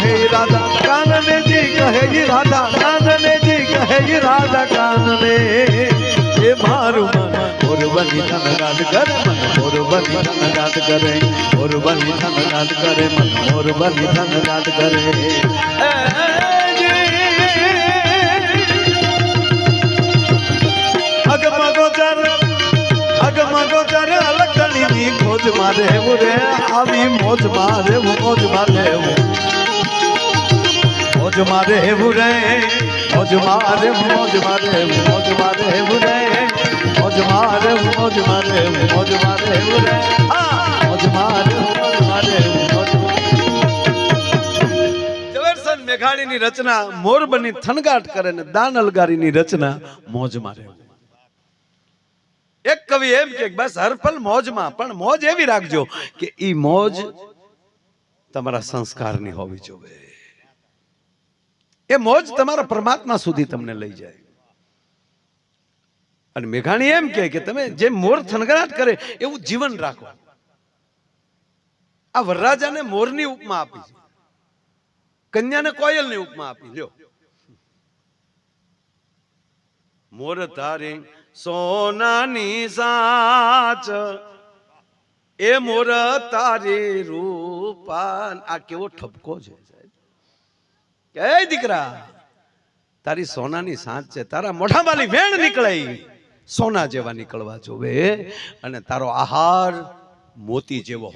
કહે રાધા કાનને જી કહે રાધા કાનને જી કહે રાધા કાનને. એ મારું મન મોરબની ધન ગાત કરે, મન મોરબની ધન ગાત કરે. મોરબની ધન ગાત કરે, મન મોરબની ધન ગાત કરે. એ જી. અગમા ગોચર અગમા ગોચર ખોજ મારે મોજ મારે મોજ મારે એવું રહેવું રે મોજ રહેવું મોજમાં રહેવું મોજમાં એવું રે મોજમાં રહેવું મોજમાં રહેવું મોજમાં એવું રે મોજમાં રહેવું મોજમાં ઝવેરચંદ મેઘાણીની રચના મોરબની થનગાટ કરે ને દાન અલગારીની રચના મોજ મારે એક કવિ એમ કે બસ હરફલ મોજમાં પણ મોજ એવી રાખજો કે ઈ મોજ તમારા સંસ્કારની હોવી જોઈએ એ મોજ તમારા પરમાત્મા સુધી તમને લઈ જાય. અને મેઘાણી એમ કહે કે તમે જે મોર થનગરાટ કરે એવું જીવન રાખો. આ વરરાજાને મોરની ઉપમા આપી છે. કન્યાને કોયલની ઉપમા આપી લ્યો. મોર તારે સોનાની સાચ. એ મોર તારે રૂપાન. આ કેવો ઠપકો છે. કે દીકરા, તારી સોનાની સાંજ છે, તારા મોઢામાંથી વેણ નીકળે સોના જેવા નીકળવા જોવે અને તારો આહાર મોતી જેવો